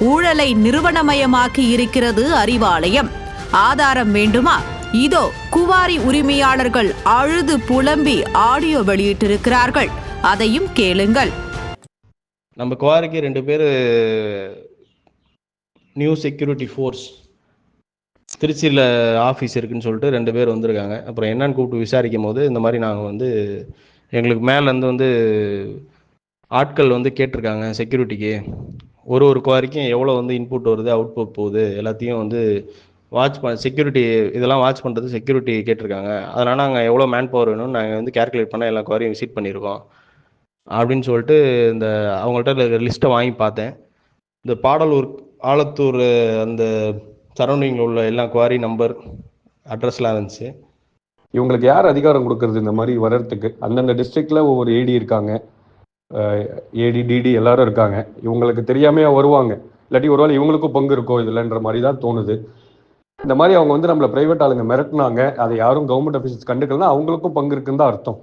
ஊழலை நிறுவனமயமாக்கி இருக்கிறது அறிவாலயம். ஆதாரம் வேண்டுமா? இதோ குவாரி உரிமையாளர்கள் அழுது புலம்பி ஆடியோ வெளியிட்டிருக்கிறார்கள். அதையும் கேளுங்கள். நம்ம குவாரிக்கு ரெண்டு பேர் நியூ செக்யூரிட்டி ஃபோர்ஸ் திருச்சியில் ஆஃபீஸ் இருக்குன்னு சொல்லிட்டு ரெண்டு பேர் வந்திருக்காங்க. அப்புறம் என்னன்னு கூப்பிட்டு விசாரிக்கும் போது இந்த மாதிரி நாங்கள் வந்து எங்களுக்கு மேலேருந்து வந்து ஆட்கள் வந்து கேட்டிருக்காங்க செக்யூரிட்டிக்கு ஒரு ஒரு குவாரிக்கும் எவ்வளோ வந்து இன்புட் வருது அவுட்புட் போகுது எல்லாத்தையும் வந்து வாட்ச் பண்ண செக்யூரிட்டி இதெல்லாம் வாட்ச் பண்ணுறது செக்யூரிட்டி கேட்டிருக்காங்க. அதனால் நாங்கள் எவ்வளோ மேன் பவர் வேணும்னு நாங்கள் வந்து கேல்குலேட் பண்ண எல்லா குவாரியும் விசிட் பண்ணியிருக்கோம். அப்படின்னு சொல்லிட்டு இந்த அவங்கள்ட்ட லிஸ்ட்டை வாங்கி பார்த்தேன். இந்த பாடலூர் ஆலத்தூர் அந்த சரௌண்டிங்கில் உள்ள எல்லா குவாரி நம்பர் அட்ரஸ்லாம் இருந்துச்சு. இவங்களுக்கு யார் அதிகாரம் கொடுக்கறது இந்த மாதிரி வர்றதுக்கு அந்தந்த டிஸ்ட்ரிக்டில் ஒவ்வொரு ஏடி இருக்காங்க. ஏடி டிடி எல்லாரும் இருக்காங்க. இவங்களுக்கு தெரியாமையே வருவாங்க. இல்லாட்டி ஒருவேளை இவங்களுக்கும் பங்கு இருக்கோ இதுலன்ற மாதிரி தான் தோணுது. இந்த மாதிரி அவங்க வந்து நம்மள பிரைவேட் ஆளுங்க மிரட்டுனாங்க. அதை யாரும் கவர்மெண்ட் ஆஃபீஸர்ஸ் கண்டுக்கலன்னா அவங்களுக்கும் பங்கு இருக்குன்னு தான் அர்த்தம்.